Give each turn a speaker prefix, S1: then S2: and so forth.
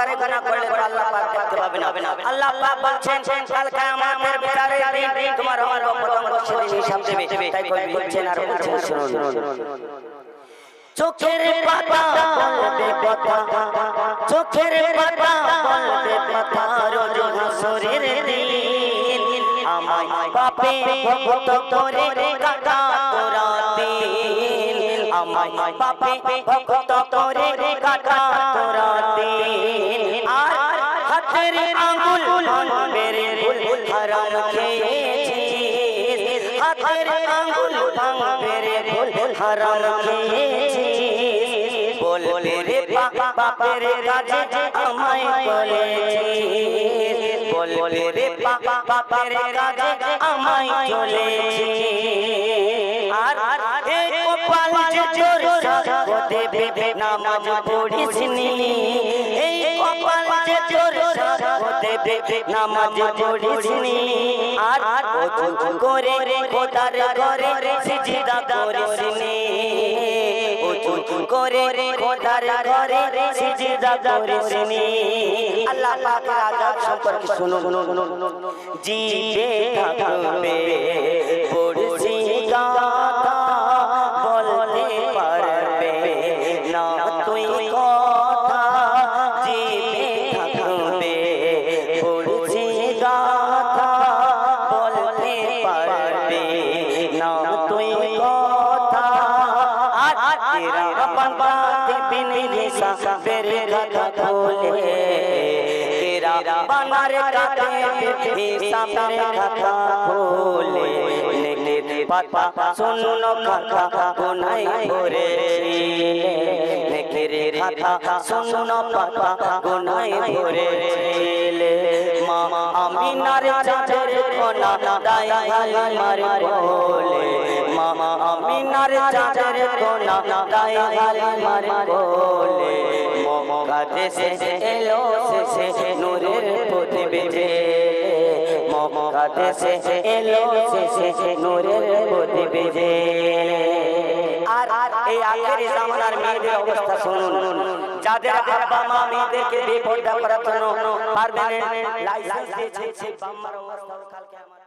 S1: অহংকারে গুনাহ করলে তো আল্লাহ পাক দেখতে পাবে না আল্লাহ পাক বলছেন, কাল কিয়ামতের বিচারের দিন তোমার আমার পতঙ্গ সেদিন হিসাব দেবে। তাই কবি বলছেন আর বলছেন শুনুন। চোখের পাতা বলবে কথা চোখের পাতা বলবে কথা রোজ হাসরের দিন। আমায় পাপে ভক্ত করে কাটা তোরা দিন আমায় পাপে ভক্ত করে কাটা হাতের আঙ্গুল ভাঙবে রে ভুল হারাম খেয়েছিস। বলবে রে বাপের কাজে আমায় বলেছিস। বলবে রে বাপের কাজে আমায় চলেছিস। আর এই কপাল যে জোর সাথে দেবে নামাজ পড়িসনি এই কপাল দেবে, নামাজ পড়িসনি। আর ওযু করে খোদার ঘরে সিজদা করিসনি। ওযু করে খোদার ঘরে সিজদা করিসনি। আল্লাহ সম্পর্কে শুনুন। থাকবে না তুই কথা। আর তেরা বাতে বিন কথা খোলে। তেরা বানার কাতে হিসা বেরে কথা খোলে। নেকে পাতা শুনো কথা কোনাই ভরে নেকে রে কথা শুনো পাতা কোনাই ভরে মা আমিনার চাচের কোনা মার বলে আমিনার চাচের কোনা দাই হাই মার বলে মক্কা দেশে এলো নূরের দেশে এলো নূরের বেজে আর এই জামানার মেয়েদের অবস্থা শুনুন। যাদের আব্বা মা মেয়েদেরকে জন্য পারমানেন্ট লাইসেন্স দিয়েছে বাম্মার অবস্থা